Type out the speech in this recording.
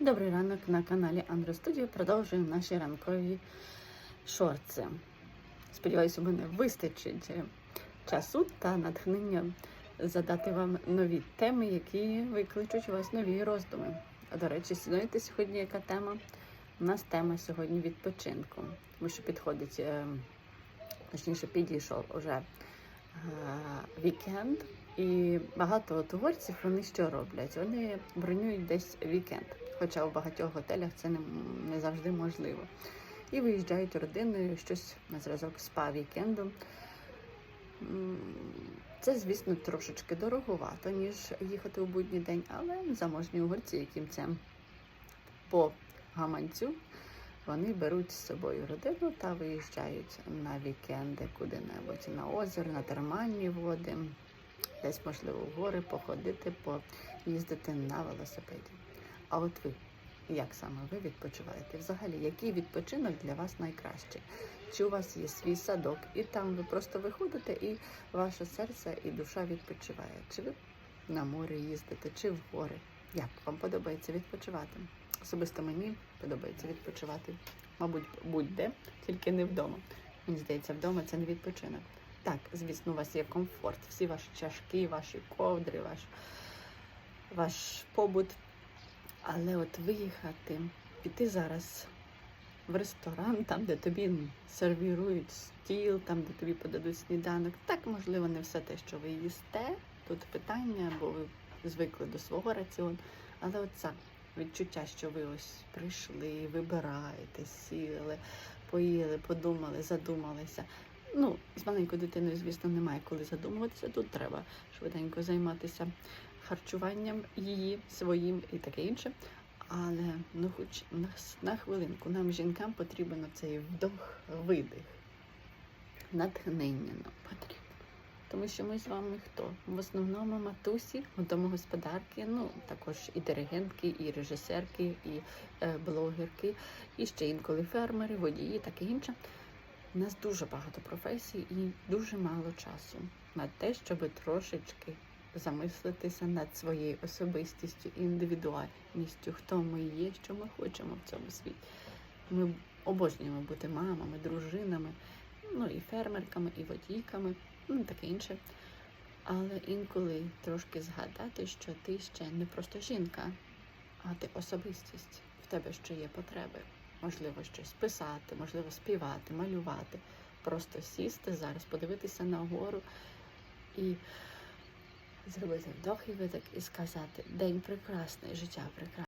Добрий ранок на каналі Андро Студіо. Продовжуємо наші ранкові шорти. Сподіваюся, у мене вистачить часу та натхнення задати вам нові теми, які викличуть у вас нові роздуми. А до речі, знаєте сьогодні, яка тема? У нас тема сьогодні відпочинку. Тому що підходить, е, точніше, підійшов уже е, вікенд. І багато творців вони що роблять? Вони бронюють десь вікенд, хоча в багатьох готелях це не, не завжди можливо. І виїжджають родиною щось на зразок спа вікенду. Це, звісно, трошечки дороговато, ніж їхати у будній день, але заможні угорці, яким це по гаманцю, вони беруть з собою родину та виїжджають на вікенди куди-небудь на озеро, на термальні води десь, можливо, в гори походити, поїздити на велосипеді. А от ви, як саме ви відпочиваєте? Взагалі, який відпочинок для вас найкращий? Чи у вас є свій садок, і там ви просто виходите, і ваше серце і душа відпочиває? Чи ви на море їздите, чи в гори? Як вам подобається відпочивати? Особисто мені подобається відпочивати, мабуть, будь-де, тільки не вдома. Мені здається, вдома це не відпочинок. Так, звісно, у вас є комфорт, всі ваші чашки, ваші ковдри, ваш, ваш побут. Але от виїхати, піти зараз в ресторан, там, де тобі сервірують стіл, там, де тобі подадуть сніданок. Так, можливо, не все те, що ви їсте. Тут питання, бо ви звикли до свого раціону. Але оце відчуття, що ви ось прийшли, вибираєте, сіли, поїли, подумали, задумалися. Ну, з маленькою дитиною, звісно, немає коли задумуватися. Тут треба швиденько займатися харчуванням її, своїм і таке інше. Але ну, хоч на, на хвилинку нам, жінкам, потрібен цей вдох, видих, натхнення нам потрібно. Тому що ми з вами хто? В основному матусі, домогосподарки, ну також і диригентки, і режисерки, і е, блогерки, і ще інколи фермери, водії, таке інше. У нас дуже багато професій і дуже мало часу на те, щоб трошечки замислитися над своєю особистістю, індивідуальністю, хто ми є, що ми хочемо в цьому світі. Ми обожнюємо бути мамами, дружинами, ну і фермерками, і водійками, ну таке інше. Але інколи трошки згадати, що ти ще не просто жінка, а ти особистість, в тебе ще є потреби можливо, щось писати, можливо, співати, малювати, просто сісти зараз, подивитися на гору і зробити вдох і видих і сказати День прекрасний, життя прекрасне.